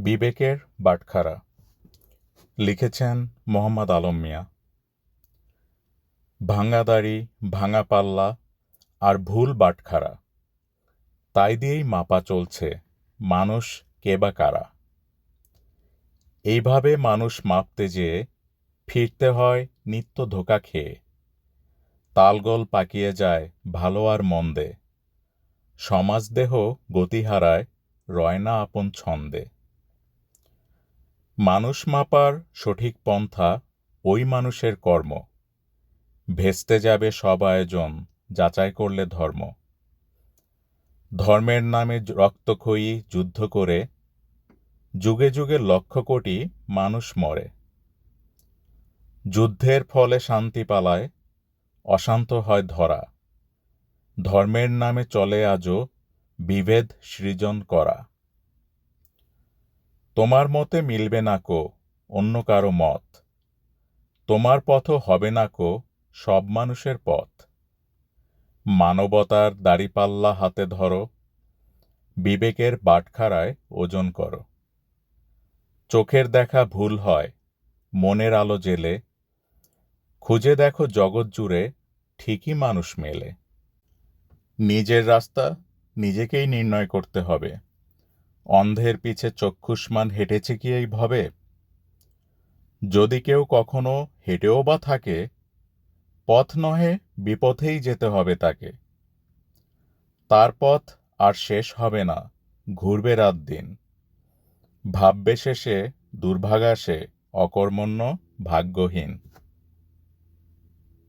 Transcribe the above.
বিবেকের বাটখারা। লিখেছেন মোহাম্মদ আলম মিয়া। ভাঙা দাড়ি ভাঙা পাল্লা আর ভুল বাটখারা। তাই দিয়েই মাপা চলছে মানুষ কে বা কারা। এইভাবে মানুষ মাপতে যেয়ে ফিরতে হয় নিত্য ধোকা খেয়ে। তালগোল পাকিয়ে যায় ভালো আর মন্দে। সমাজদেহ গতি হারায় রয় না আপন ছন্দে। মানুষ মাপার সঠিক পন্থা ওই মানুষের কর্ম। ভেস্তে যাবে সব আয়োজন, যাচাই করলে ধর্ম। ধর্মের নামে রক্তক্ষয়ী যুদ্ধ করে, যুগে যুগে লক্ষ কোটি মানুষ মরে। যুদ্ধের ফলে শান্তি পালায়, অশান্ত হয় ধরা। ধর্মের নামে চলে আজও বিভেদ সৃজন করা। তোমার মতে মিলবে না কো, অন্য কারও মত। তোমার পথও হবে না কো, সব মানুষের পথ। মানবতার দাড়িপাল্লা হাতে ধরো, বিবেকের বাটখারায় ওজন করো। চোখের দেখা ভুল হয়, মনের আলো জেলে। খুঁজে দেখো জগৎ জুড়ে, ঠিকই মানুষ মেলে। নিজের রাস্তা নিজেকেই নির্ণয় করতে হবে। অন্ধের পিছে চক্ষুষ্মান হেঁটেছে কি এই ভবে? যদি কেউ কখনো হেঁটেও বা থাকে, পথ নহে, বিপথেই যেতে হবে তাকে। তার পথ আর শেষ হবে না, ঘুরবে রাত দিন। ভাববে শেষে দুর্ভাগা সে, অকর্মণ্য, ভাগ্যহীন।